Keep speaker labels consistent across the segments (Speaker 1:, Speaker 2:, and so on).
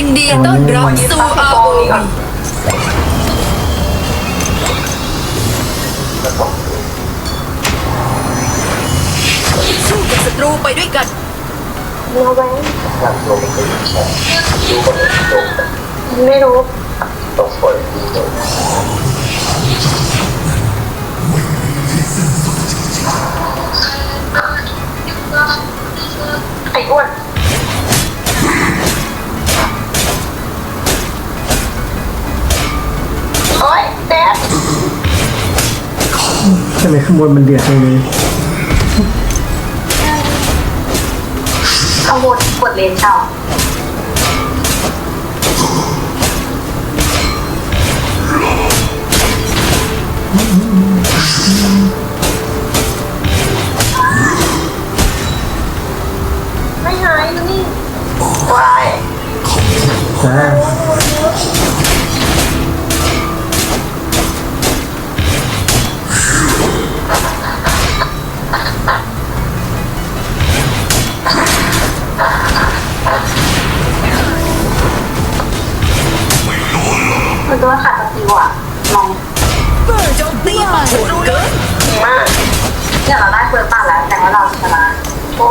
Speaker 1: ยินดีต้อนรับสู่ ROV สู้กับศัตรูไปด้วยกัน
Speaker 2: ระแวงไม่รู้
Speaker 3: ข้างบนมันเดือดเลย
Speaker 2: เลยข
Speaker 1: โมยก
Speaker 2: ดเลนเช่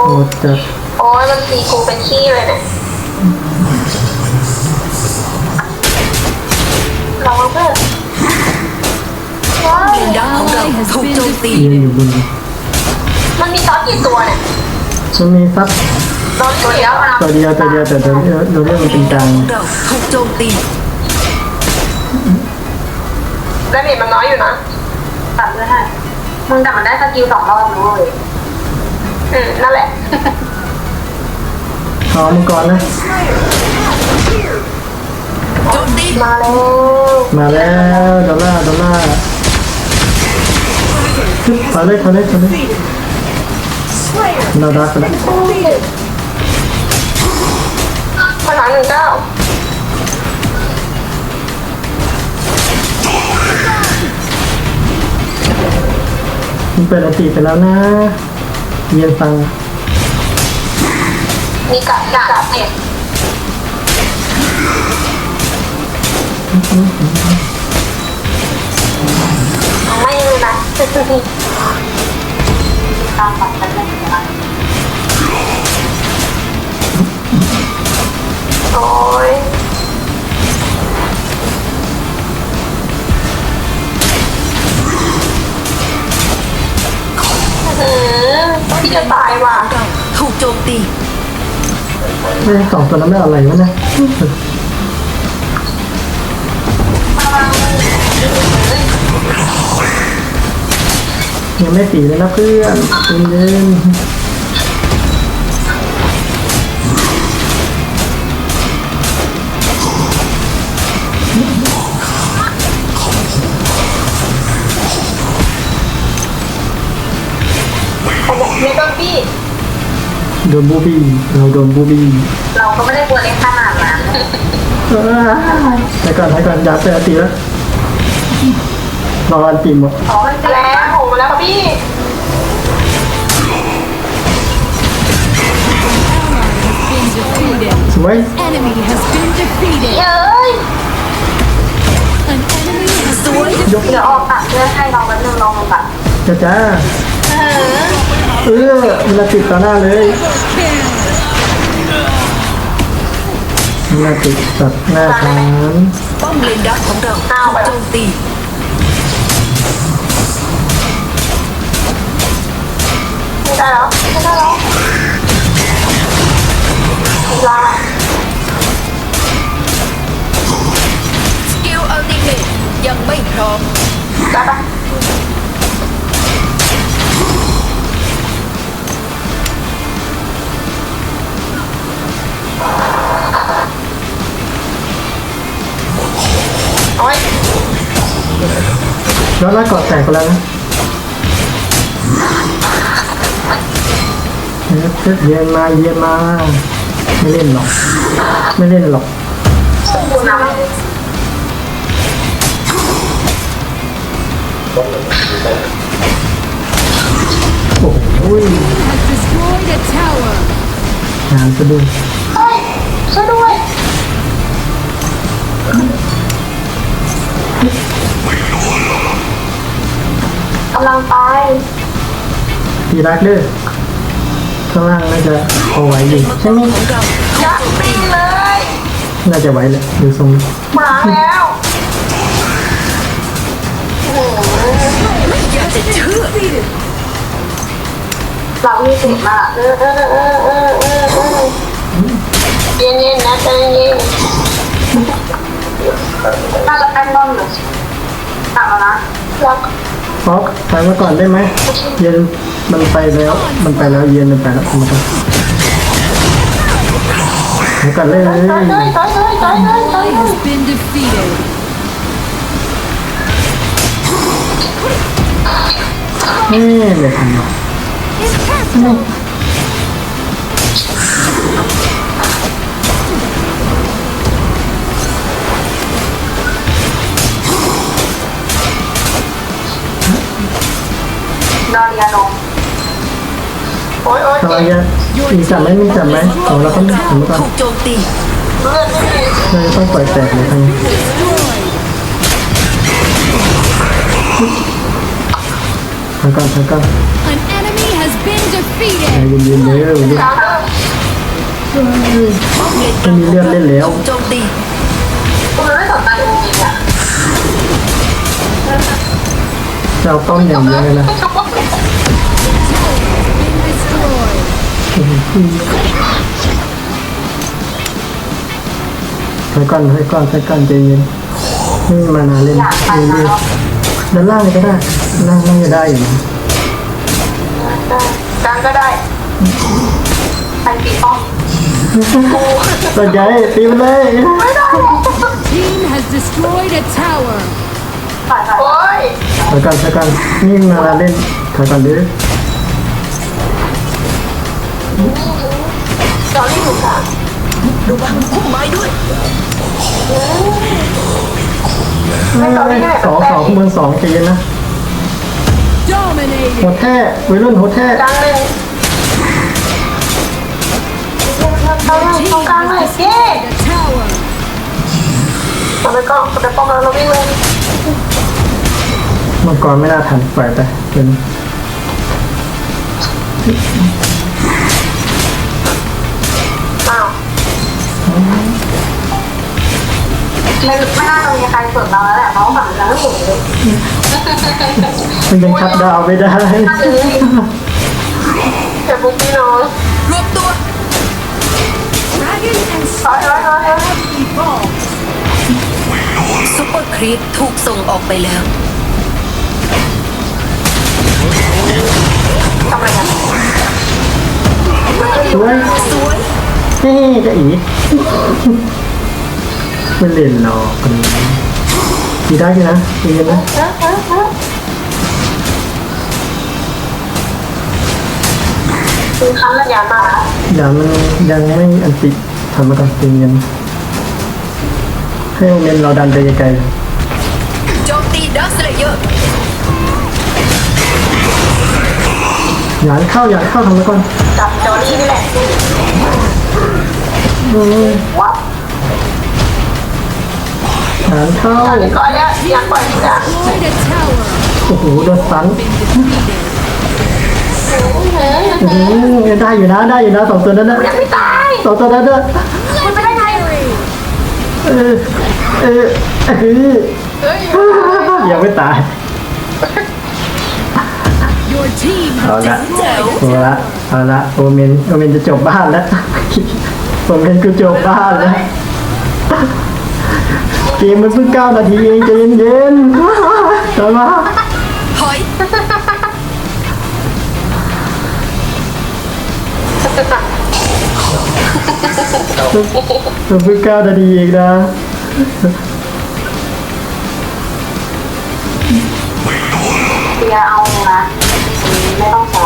Speaker 2: โอ้
Speaker 3: โอ้จะ
Speaker 2: โอ้ยมันตีกูเป็นขี้เลยเนี่ยเราเพื่อนว้าว
Speaker 1: เลนดักของเราถูกโจมตี
Speaker 3: ยืนอยู่บน
Speaker 2: มันมีซอสกี่ตัวเนี่ย
Speaker 3: มันมีสัก
Speaker 2: โดนตัวเดียวนะ
Speaker 3: ตัวเดียวตัวเดียวแต่ตัวเดียวเราเรียกมันเป็นกลาง
Speaker 1: เราถูกโจมตี
Speaker 2: ดาเมจมันน้อยอยู่นะตัดเลยให้มึงแต่มันได้สกิลสองรอบนะเลย อืมนั่นแหละ
Speaker 3: เอามังกรนะ
Speaker 1: โจมตี
Speaker 2: มาแล้ว
Speaker 3: มาแล้วดอลลาร์ดอลลาร์ฮึบมาเลยมาเลยมาเลยเราดักแล้ว
Speaker 2: พลังหนึ่งเก้า
Speaker 3: มันเปิดอันติไปแล้วนะ เยียนฟัง
Speaker 2: มีกัดกัดเนี่ยไม่เลยนะตามฝันกันเลยนะ จะตายว่ะ
Speaker 1: เราถูกโจมตี
Speaker 3: ไม่สองตัวนั้นไม่เอาอะไรวะเนี่ยยังไม่สีเลยนะเพื่อนเย็น
Speaker 2: เโด
Speaker 3: นบูบี้เราโดนบูบี้
Speaker 2: เราก็ไม่ได้กลัวเล็กขนาดนั้น
Speaker 3: เออไปก่อนไปก่อนอยากเปิดอันติแล้วรออันติหมด
Speaker 2: อ๋อมันแล้วโหมาแล้วครับพี่
Speaker 4: been defeated.
Speaker 3: สวย
Speaker 4: Enemy has been defeated.
Speaker 2: เย้ย
Speaker 4: An enemy has been
Speaker 3: ยก
Speaker 2: เดี๋ยวออกตัดเพื่อให้เราแป๊บนึงลองลงตัด
Speaker 3: จ้าจ้า
Speaker 2: เออ
Speaker 3: เออมันละติดต่อหน้าเลย
Speaker 4: defeated.
Speaker 3: มันละติดตัดหน้าฐาน
Speaker 1: ป้อมเลนดักของเราถูกโจมตี
Speaker 2: ไม่ได้แล้วไม่ได้แล้วลา
Speaker 1: สกิลอัลติเมทยังไม่พร้อม
Speaker 2: ได้ปะ
Speaker 3: แล้วลากกอดแตกไปแล้วนะเยเย็นมาเย็นมา ไม่เล่นหรอก ไม่เล่นหรอกโอ้โหงานสะดุ้ง
Speaker 2: เฮ้ยช่วย ด้วย
Speaker 3: ดีรักเด้อข้างล่างน่าจะพอไหวอยู่ใช่ไหม
Speaker 1: ของเรา
Speaker 2: ยัดปิ้งเลย
Speaker 3: น่าจะไหวเลยดูทรง
Speaker 2: มาแล้วโอ้โห
Speaker 1: อยากจะเชื่อ
Speaker 2: เรามีสิทธิ์มาเออเออเออเออเออเออเย็นเย็นๆนะใจเย็นน่าจะแป้งบ้อมหรือตัดแล้วนะแล้ว
Speaker 3: ฟอกถอยมาก่อนได้ไหม เย็นมันไปแล้ว มันไปแล้วเย็นมันไปแล้วมาก่อนถอยก่อนเลย
Speaker 2: ต่อยเลยต่อยเลยต่อยเลยต่อย
Speaker 4: Ally
Speaker 2: เลย
Speaker 4: has been defeated.
Speaker 3: นี่ไม่ทันหรอ ก
Speaker 2: ดอเรียลงโอ้ยโอ้ย
Speaker 3: อะไร
Speaker 2: เจ็บ
Speaker 3: เงี้ยมีจับไหมมีจับไหมของเราต้องถอยมาก่อน
Speaker 1: ถูกโจมตี
Speaker 2: เลือดไม่มี
Speaker 3: เลยต้องปล่อยแตกเลยทั้งนี้
Speaker 4: Destroyed.
Speaker 3: ถอยก่อนถอยก่อน
Speaker 4: An enemy has been
Speaker 3: ใจ
Speaker 4: defeated.
Speaker 3: เย็นๆเด้อ
Speaker 2: สามเลือด
Speaker 1: ป้อมเลนก
Speaker 3: ไม่
Speaker 1: ลาง
Speaker 3: มีเลือดเล่นแล้ว
Speaker 1: ถูกโจมตี
Speaker 2: กูไม่สนใจจริงๆอะ
Speaker 3: จะเอาป้อมอย่างเดียวเลยนะ ถอยก่อนถอยก่อนถอยก่อนใจเย็นไม่มีมานานเล่น
Speaker 2: อยากไป
Speaker 3: เย็น
Speaker 2: นะ
Speaker 3: ๆด้านล่างก็ได้ล่างน่าจะได้อยู่นะ
Speaker 2: กลางก็ได้ใครปีป้อม
Speaker 3: สนใจตีมันเลย
Speaker 2: ไม่ได้
Speaker 4: Team has destroyed a tower.
Speaker 2: โอ้ย
Speaker 3: ถอยก่อนถอยก่อนนี่มานานเล่นถอยก่อนเด้ อ
Speaker 2: จอรี่ถูกกลาง
Speaker 1: ระวังพุ่มไม้ด้วย
Speaker 2: ไม่จอรี่ได้
Speaker 3: สองสองเมืองสองใจเย็นนะ
Speaker 4: Dominating.
Speaker 3: โหดแท้วัยรุ่นโหดแท้
Speaker 2: กลางหนึ่งเอาเลย
Speaker 4: Team
Speaker 2: ตรงกลางเลย
Speaker 4: has
Speaker 2: เย้
Speaker 4: destroyed a tower.
Speaker 2: เอาไปกล้องเอาไปป้อมแล้วเราวิ่งเลย
Speaker 3: มังกรไม่น่าทันปล่อยไปเป็น
Speaker 2: ไม่ไม่น่าจะมีใครสนเราแล้วแหละเพราะฝั่งเราไม่เห็นเลย
Speaker 3: มันยังชัดดาวน์ไม่ได้
Speaker 2: เจ็บปุ๊บพี่น้อง
Speaker 1: รวมตัว
Speaker 4: Dragon and
Speaker 2: ถอยถอยถอยถอย
Speaker 4: evolve.
Speaker 1: ซุปเปอร์ครีปถูกส่งออกไปแล้ว
Speaker 2: ทำอะไรกัน
Speaker 3: สวย
Speaker 1: สวย
Speaker 3: เฮ้จะอี มันเล่นหรอกคนนี้ดีได้อยู่นะดีนะ
Speaker 2: เออเออเออคือคำระยะมา
Speaker 3: อย่ามันยังไม่อันติทำมาก่อนใจเย็นให้โรงเรียนเราดันไปไกล
Speaker 1: โจมตีดักสเลเยอร์
Speaker 3: ๆอย่าให้เข้าอย่าให้เข้าทำมาก่อน
Speaker 2: จับจอรี่นี่แหละ
Speaker 3: อืม
Speaker 2: ว้า ว
Speaker 3: อย่าให้เข้า
Speaker 2: ตอนนี้ก่อนเนี่ยอยากปล่อยจ้ะ
Speaker 4: Destroyed a tower.
Speaker 3: โอ้โหโดนสัน
Speaker 4: Been defeated.
Speaker 3: อืมได้อยู่นะได้อยู่นะสองตัวนั้นนะ
Speaker 2: ยังไม่ตาย
Speaker 3: สองตัวนั้นนะ
Speaker 2: มันไปได้ไง
Speaker 3: เออเออเออ
Speaker 2: เฮ้ย
Speaker 3: ยังไม่ตาย
Speaker 4: Your team
Speaker 3: เอา
Speaker 4: has
Speaker 3: ละ
Speaker 4: destroyed
Speaker 3: เอาละเอาละโอเมนโอเมนจะจบบ้านแล้วโอเมนกูจบบ้านแล้ว เกมมันเพิ่งเก้านาทีเองใจเย็นๆเดี๋ยวมา
Speaker 1: ถอย
Speaker 3: มันเพิ่งเก้านาทีเองนะ
Speaker 2: เบียร์เอานะไม่ต้องใช้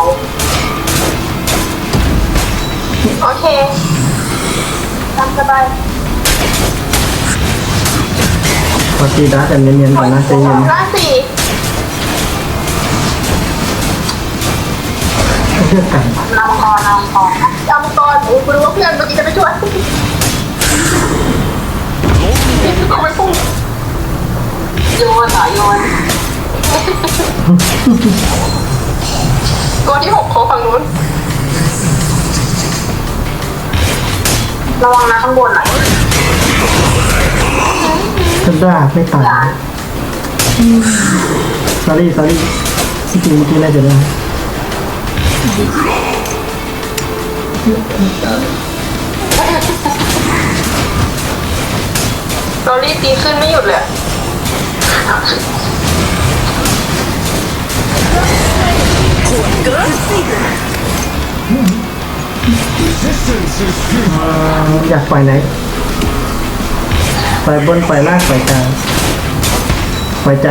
Speaker 2: โอเคตามสบาย
Speaker 3: พอตีดักกันเนียนๆก่อนนะใจเย็น
Speaker 2: ห้าสี่
Speaker 3: เลือกกัน
Speaker 2: นำกรนำกรนำกรโอ้คุณรู้ว่าเพื่อนเมื่อกี้จะไม่ช่วยนี่คือเขาไม่พุ่งโยนเหรอโยนตัวที่หกของฝั่งนู้น ระวังนะข้างบนหน่อย
Speaker 3: ฉันด่าไม่ตาย sorry sorry จริงๆเมื่อกี้น่าจะได้
Speaker 2: ลอรี่ตีขึ้นไม่หยุดเลยอะ
Speaker 3: อ่าอยากปล่อยไหน ปล่อยบนปล่อยล่างปล่อยกลางปล่อยใจ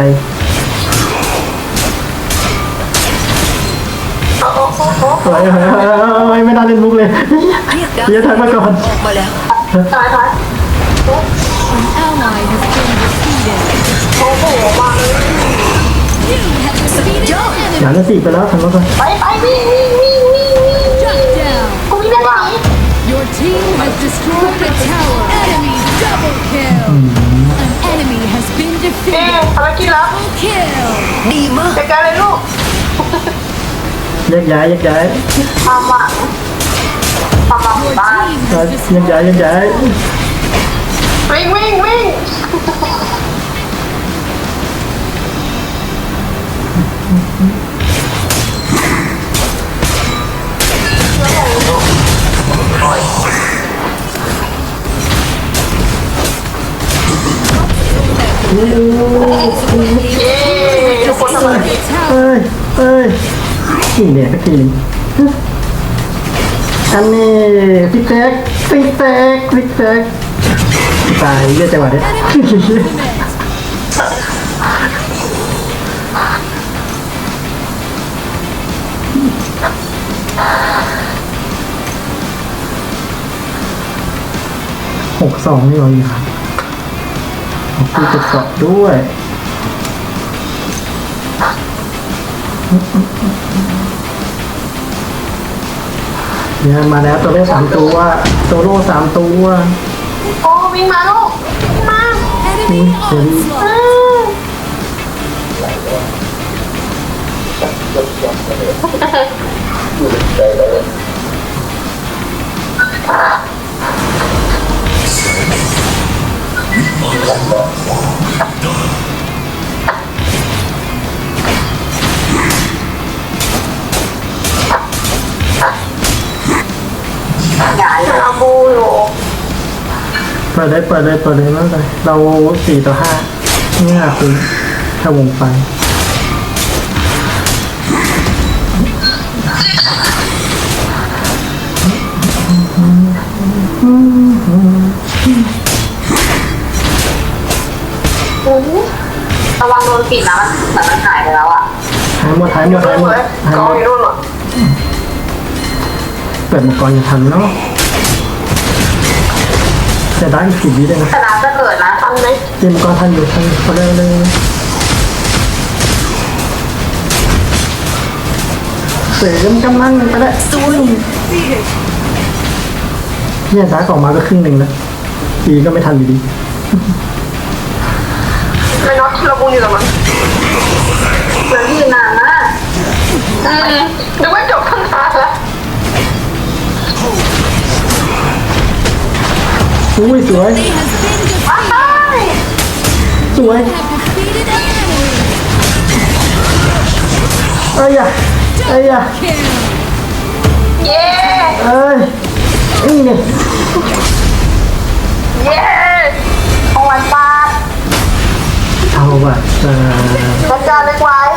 Speaker 2: โอ้โหโอ้โห
Speaker 3: ปล่อยเฮ้ยเฮ้ยเฮ้ยไม่ได้เล่นมุกเลย
Speaker 1: เยกดาว
Speaker 3: เดี๋ยวทักมาก่อน
Speaker 1: ออกมาแล้ว
Speaker 2: ถอยถอย
Speaker 4: An ally has been defeated.
Speaker 2: โอ้โหมาย
Speaker 3: อย่า
Speaker 4: an enemy.
Speaker 3: เล่นสี่ไปแล้วทันมาก่อน
Speaker 2: ไปไปวิ่งวิ่งวิ่งวิ่งวิ่ง
Speaker 4: Shut down.
Speaker 2: กูวิ่งได้ไหม
Speaker 4: Your team has destroyed a tower. Enemy double kill. An enemy has been
Speaker 2: เอ๊
Speaker 4: defeated.
Speaker 2: ภารกิจแล้ว
Speaker 4: Double kill.
Speaker 1: ดีมาก
Speaker 2: จัดการเลยลูก
Speaker 3: แยกย้ายแยกย้าย
Speaker 2: ความหวังความหวัง
Speaker 4: Your
Speaker 2: บ้าน
Speaker 4: team
Speaker 3: เอ่อ
Speaker 4: has
Speaker 3: แยกย้ายแยกย้าย
Speaker 2: วิ่งวิ่งวิ่ง เนี่
Speaker 3: ยสักทีหนึงอันนี้ฟิกแซกฟิกแซกฟิกแซกตายเยอะจังหวะเนี้ยหกสองนี่เราอย่างหกสี่เจ็ดเกาะด้วย เนี่ยมาแล้วตัวเลขสามตัวโซโล่สามตัว
Speaker 2: โอ้วิ่งมาลูกวิ่งมา
Speaker 4: Enemy onslaught.
Speaker 2: อืมอย่าอย่าบูอยู่
Speaker 3: เปิดเลยเปิดเลยเปิดเลยไม่เป็นไรเราสี่ต่อห้านี่น่าคุณถ้าวงไป
Speaker 2: ระวังโดนปิดนะมันแต่มันหายไปแล้วอะ
Speaker 3: หายหมดหายหมดหายหมดหาย
Speaker 2: ก
Speaker 3: ห
Speaker 2: อ
Speaker 3: มด
Speaker 2: อยู่นู่นอะ
Speaker 3: เปิดมังกรยังทันเนาะจะได้อีกสิบวิได้นะ
Speaker 2: แต่น้ำจะเกิดนะทันไหม
Speaker 3: เตรียมมังกรทันอยู่ทันเขาเลยเลยเสริมกำลังไปแล้ว
Speaker 1: สวย
Speaker 3: เนี่ยดาร์กออกมาก็ครึ่งหนึ่งแล้วปีก็ไม่ทันอยู่ดี
Speaker 2: ไม่น็อตที่เราบูอยู่กับมันเหลือที่นานนะอืมนึกว่าจบ Ui, sủi Sủi
Speaker 3: Ây da Ây
Speaker 4: da. Yeah Ơi Ý
Speaker 3: nè? Yeah Oh my god Thao vật Thật ra lấy
Speaker 4: quay